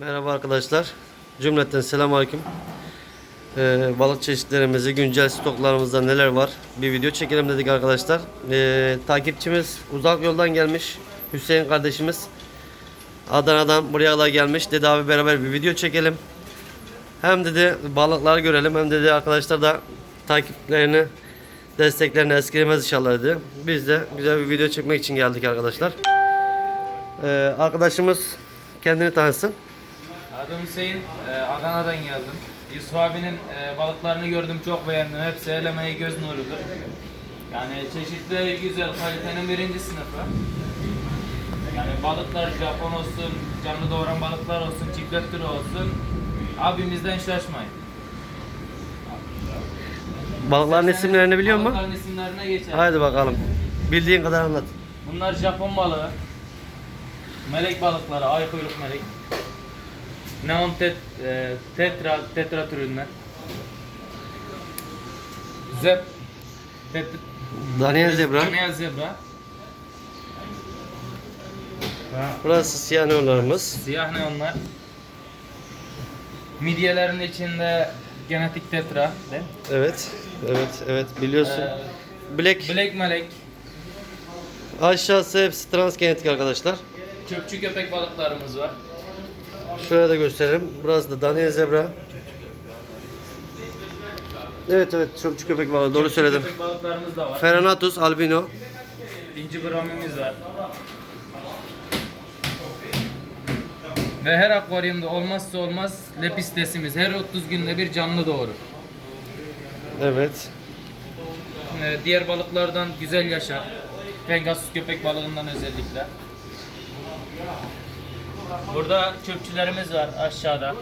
Merhaba arkadaşlar. Cümleten selamünaleyküm. Ee, balık çeşitlerimizi, güncel stoklarımızda neler var? Bir video çekelim dedik arkadaşlar. Ee, takipçimiz uzak yoldan gelmiş. Hüseyin kardeşimiz. Adana'dan buraya kadar gelmiş. Dedi abi beraber bir video çekelim. Hem dedi balıkları görelim hem dedi arkadaşlar da takiplerini desteklerini eskilemez inşallah dedi. Biz de güzel bir video çekmek için geldik arkadaşlar. Ee, arkadaşımız kendini tanısın. Adım Hüseyin, e, Adana'dan geldim. Yusuf abinin e, balıklarını gördüm, çok beğendim. Hepsi elemeye göz nurudur. Yani çeşitli güzel, kalitenin birinci sınıfı. Yani balıklar Japon olsun, canlı doğuran balıklar olsun, çiftlet türü olsun. Abimizden şaşmayın. Balıkların isimlerini biliyor musun? Balıkların isimlerine geçelim. Haydi bakalım. Bildiğin kadar anlat. Bunlar Japon balığı. Melek balıkları, ay kuyruk melek. Neon tet, e, tetra, tetra türünden. Zeb, tet, Daniel Zebra. Daniel zebra. Burası siyah neonlarımız. Siyah neonlar. Midyelerin içinde genetik tetra. De. Evet. Evet, evet biliyorsun. Ee, Black Black melek. aşağısı hepsi transgenetik arkadaşlar. Çöpçü köpek balıklarımız var. Şöyle de gösterelim. Burası da Daniel Zebra. Evet evet çöpçü köpek balığı doğru söyledim. Köpek balıklarımız da var. Feranatus albino. İnci gramimiz var. Ve her akvaryumda olmazsa olmaz lepistesimiz her 30 günde bir canlı doğurur. Evet. Ee, diğer balıklardan güzel yaşar. Pengasus köpek balığından özellikle. Burada çöpçülerimiz var aşağıda.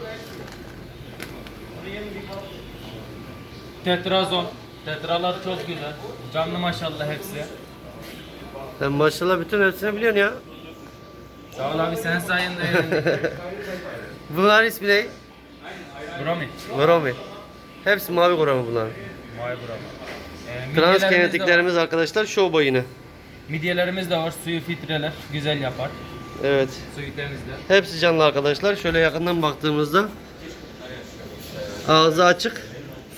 Tetrazon. Tetralar çok güzel. Canlı maşallah hepsi. Sen maşallah bütün hepsini biliyorsun ya. Sağ ol abi sen sayende. Bunların ismi ne? Bromi. Gromi. Hepsi mavi gromi bunların. Vay bravo. Ee, Trans midyelerimiz de var. genetiklerimiz arkadaşlar show boyunu. Midyelerimiz de var. Suyu filtreler. Güzel yapar. Evet. Temizler. Hepsi canlı arkadaşlar. Şöyle yakından baktığımızda ağzı açık.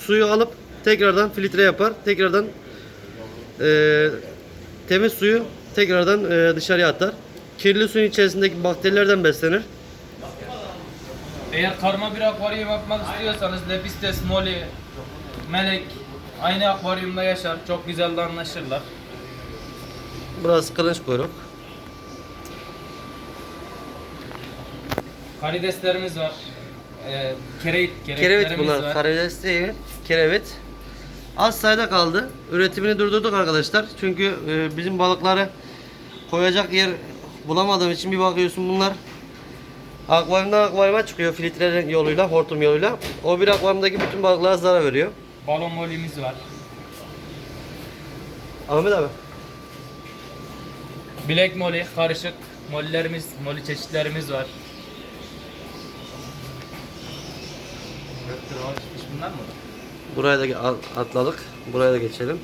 Suyu alıp tekrardan filtre yapar. Tekrardan eee, temiz suyu tekrardan eee, dışarıya atar. Kirli suyun içerisindeki bakterilerden beslenir. Eğer karma bir akvaryum yapmak istiyorsanız Lepistes, Molly, Melek aynı akvaryumda yaşar. Çok güzel de anlaşırlar. Burası kılıç kuyruk. Karideslerimiz var. Ee, Kerevit bunlar. var. Karides değil. Kerevit. Az sayıda kaldı. Üretimini durdurduk arkadaşlar. Çünkü e, bizim balıkları koyacak yer bulamadığım için bir bakıyorsun bunlar akvaryumdan akvaryuma çıkıyor filtre yoluyla, hortum yoluyla. O bir akvaryumdaki bütün balıklara zarar veriyor. Balon molimiz var. Ahmet abi. Black Molly, karışık mollerimiz, molly çeşitlerimiz var. Bunlar mı? Buraya da atladık. Buraya da geçelim.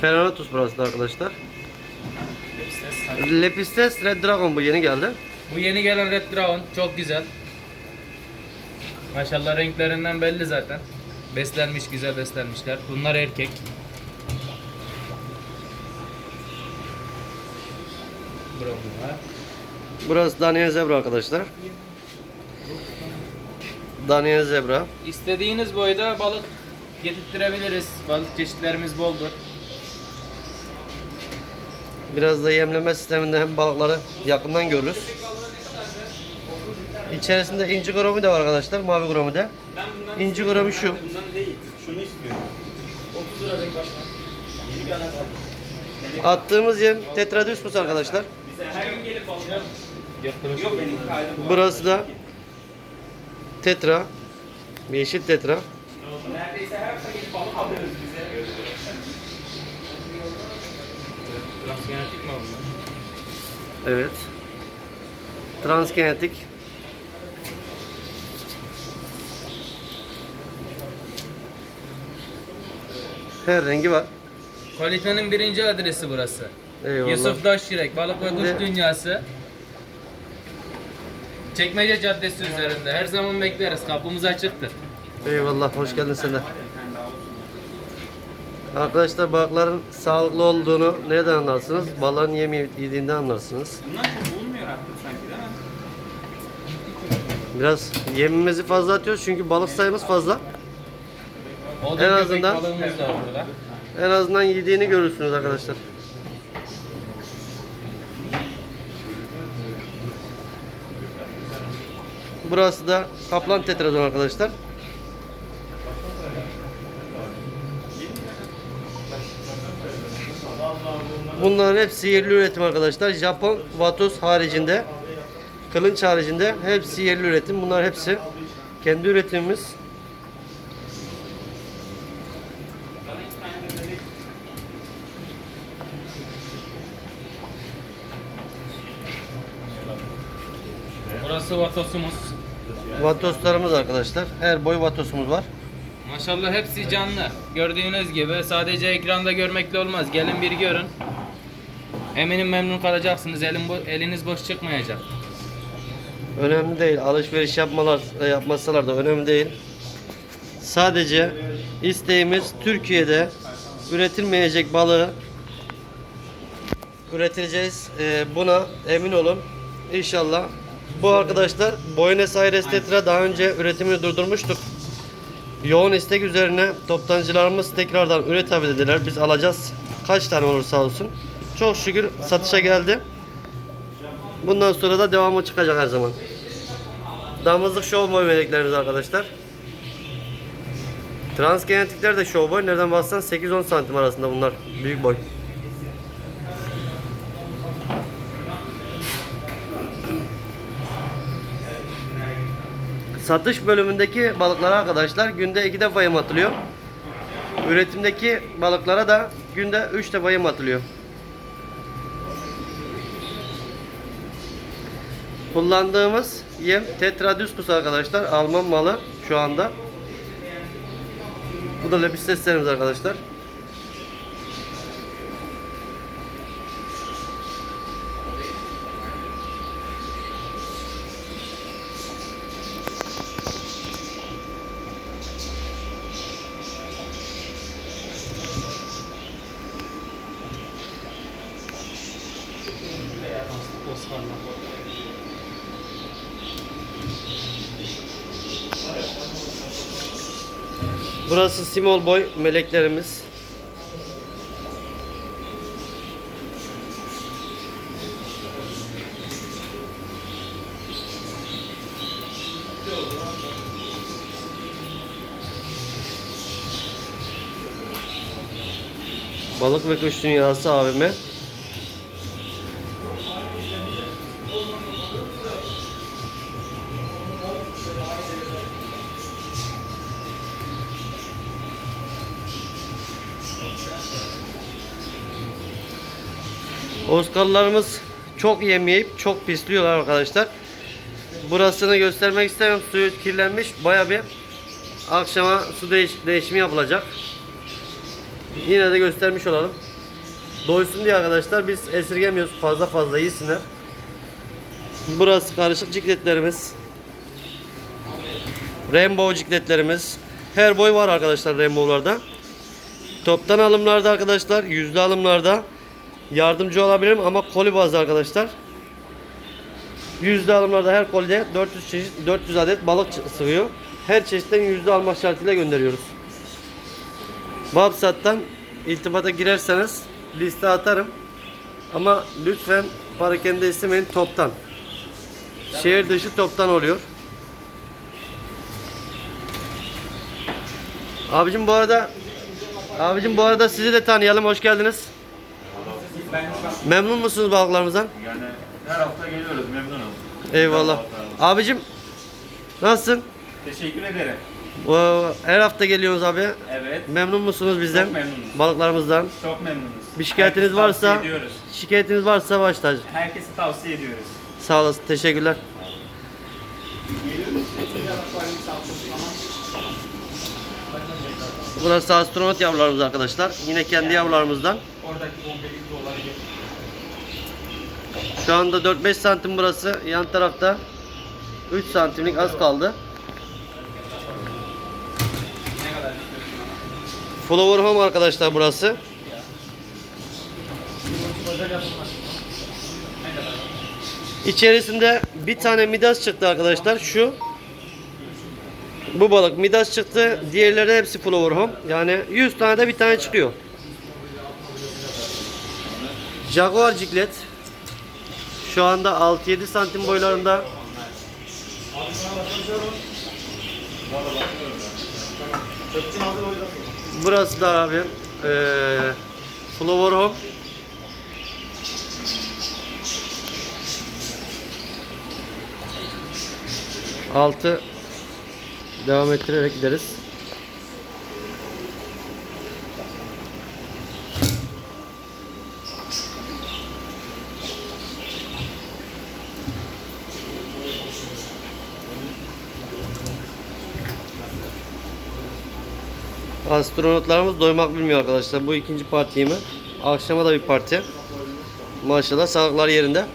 Feranatus burası da arkadaşlar. Lepistes, Lepistes Red Dragon bu yeni geldi. Bu yeni gelen Red Dragon çok güzel. Maşallah renklerinden belli zaten. Beslenmiş, güzel beslenmişler. Bunlar erkek. Burası Daniel Zebra arkadaşlar. Daniel Zebra. İstediğiniz boyda balık getirtirebiliriz. Balık çeşitlerimiz boldur. Biraz da yemleme sisteminde hem balıkları yakından görürüz. İçerisinde inci gromi de var arkadaşlar. Mavi gromi de. İnci gromi şu. Attığımız yem tetradüsmus arkadaşlar. Burası da tetra. Yeşil tetra. Transgenetik mi bunlar? Evet. Transgenetik. Her rengi var. Kalitenin birinci adresi burası. Eyvallah. Yusuf Daşyürek, balık ve kuş dünyası. Çekmece Caddesi üzerinde. Her zaman bekleriz. Kapımız açıktır. Eyvallah hoş geldin sen de. Arkadaşlar balıkların sağlıklı olduğunu nereden anlarsınız? Balığın yem yediğinden anlarsınız. Bunlar çok bulunmuyor artık sanki değil mi? Biraz yemimizi fazla atıyoruz çünkü balık sayımız fazla. O En da azından-. En azından yediğini görürsünüz arkadaşlar. Burası da kaplan tetradon arkadaşlar. Bunların hepsi yerli üretim arkadaşlar. Japon Vatos haricinde, kılınç haricinde hepsi yerli üretim. Bunlar hepsi kendi üretimimiz. Burası vatosumuz. Vatoslarımız arkadaşlar. Her boy vatosumuz var. Maşallah hepsi canlı. Gördüğünüz gibi sadece ekranda görmekle olmaz. Gelin bir görün. Eminim memnun kalacaksınız. Elin bo- eliniz boş çıkmayacak. Önemli değil. Alışveriş yapmalar e, yapmasalar da önemli değil. Sadece isteğimiz Türkiye'de üretilmeyecek balığı üretileceğiz. E, buna emin olun. İnşallah. Bu arkadaşlar Buenos Aires Tetra daha önce üretimini durdurmuştuk. Yoğun istek üzerine toptancılarımız tekrardan üretebildiler. Biz alacağız. Kaç tane olursa olsun. Çok şükür satışa geldi. Bundan sonra da devamı çıkacak her zaman. Damızlık show boy meleklerimiz arkadaşlar. Transgenetikler de show boy. Nereden baksan 8-10 santim arasında bunlar. Büyük boy. Satış bölümündeki balıklara arkadaşlar günde 2 defa yem atılıyor. Üretimdeki balıklara da günde 3 defa yem atılıyor. Kullandığımız yem Tetradiscus arkadaşlar. Alman malı şu anda. Bu da lepis seslerimiz arkadaşlar. Burası small boy meleklerimiz. Balık ve Kuş Dünyası abime. Oscar'larımız çok yemeyip çok pisliyorlar arkadaşlar. Burasını göstermek istemem. Suyu kirlenmiş. Baya bir akşama su değiş değişimi yapılacak. Yine de göstermiş olalım. Doysun diye arkadaşlar biz esirgemiyoruz. Fazla fazla yesinler. Burası karışık cikletlerimiz. Rainbow cikletlerimiz. Her boy var arkadaşlar rainbow'larda. Toptan alımlarda arkadaşlar, yüzde alımlarda yardımcı olabilirim ama koli bazlı arkadaşlar. Yüzde alımlarda her kolide 400 çeşit 400 adet balık sığıyor. Her çeşitten yüzde almak şartıyla gönderiyoruz. Babsat'tan iltibata girerseniz liste atarım. Ama lütfen para kendi istemeyin toptan. Şehir dışı toptan oluyor. Abicim bu arada Abicim bu arada sizi de tanıyalım. Hoş geldiniz. Memnun musunuz balıklarımızdan? yani her hafta geliyoruz memnunum. Eyvallah. Abicim nasılsın? Teşekkür ederim. Her hafta geliyoruz abi. Evet. Memnun musunuz bizden? Çok memnunuz. Balıklarımızdan. Çok memnunuz. Bir şikayetiniz Herkese varsa tavsiye ediyoruz. şikayetiniz varsa baş tacı. Herkese tavsiye ediyoruz. Sağ olasın. Teşekkürler. Burası astronot yavrularımız arkadaşlar. Yine kendi yavrularımızdan. Oradaki bombelik Şu anda 4-5 santim burası. Yan tarafta 3 santimlik az kaldı. Flower Home arkadaşlar burası. İçerisinde bir tane midas çıktı arkadaşlar. Şu. Bu balık midas çıktı. Diğerleri hepsi Flower Home. Yani 100 tane de bir tane çıkıyor. Jaguar ciklet. Şu anda 6-7 santim boylarında. Burası da abi eee Flower Home. Altı devam ettirerek gideriz. Astronotlarımız doymak bilmiyor arkadaşlar. Bu ikinci parti mi? Akşama da bir parti. Maşallah sağlıklar yerinde.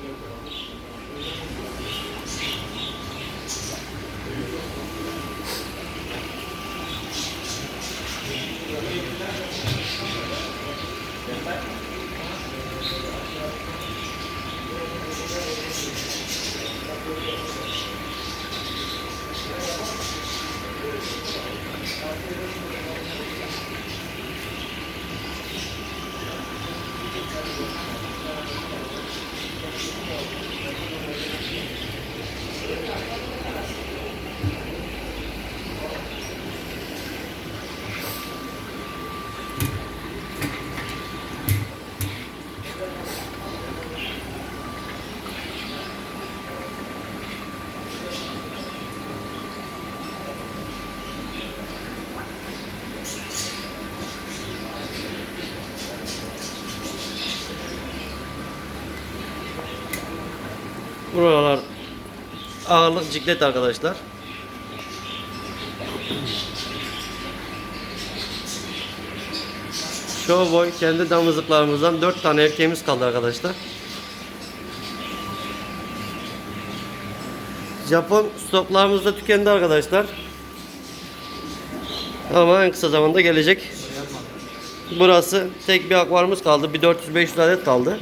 Buralar ağırlık ciklet arkadaşlar. Showboy kendi damızlıklarımızdan 4 tane erkeğimiz kaldı arkadaşlar. Japon stoklarımız da tükendi arkadaşlar. Ama en kısa zamanda gelecek. Burası tek bir akvaryumumuz kaldı. Bir 400-500 adet kaldı.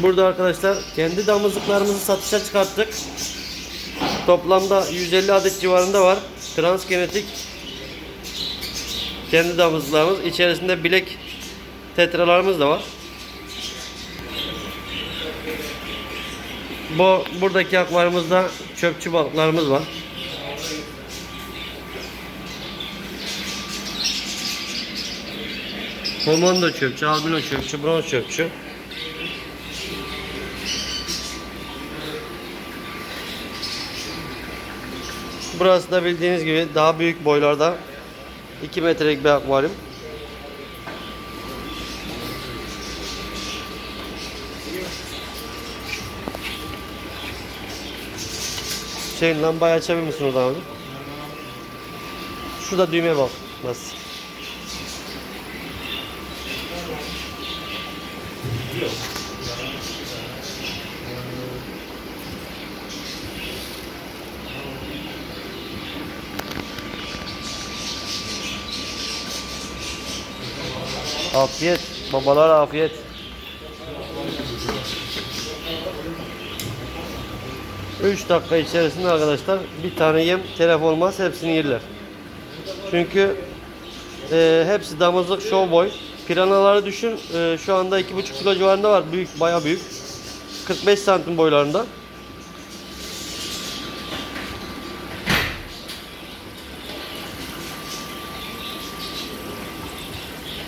Burada arkadaşlar kendi damızlıklarımızı satışa çıkarttık. Toplamda 150 adet civarında var. Transgenetik kendi damızlıklarımız. İçerisinde bilek tetralarımız da var. Bu buradaki akvaryumumuzda çöpçü balıklarımız var. Komodo çöpçü, albino çöpçü, bronz çöpçü. Burası da bildiğiniz gibi daha büyük boylarda 2 metrelik bir akvaryum. Şey lambayı açabilir misin oradan abi? Şurada düğmeye bak. Nasıl? Afiyet. Babalar afiyet. Üç dakika içerisinde arkadaşlar bir tane yem telef olmaz hepsini yerler. Çünkü e, hepsi damızlık showboy. Piranaları düşün e, şu anda 2,5 kilo civarında var. Büyük baya büyük. 45 santim boylarında.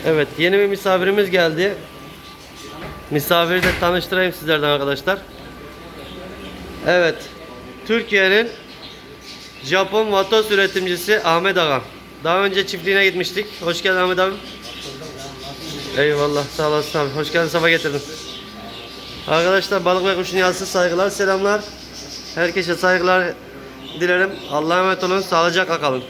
Evet yeni bir misafirimiz geldi. Misafiri de tanıştırayım sizlerden arkadaşlar. Evet. Türkiye'nin Japon vatos üretimcisi Ahmet Ağa. Daha önce çiftliğine gitmiştik. Hoş geldin Ahmet abi. Eyvallah sağ olasın abi. Hoş geldin sabah getirdin. Arkadaşlar balık ve kuş dünyası saygılar selamlar. Herkese saygılar dilerim. Allah'a emanet olun. Sağlıcakla kalın.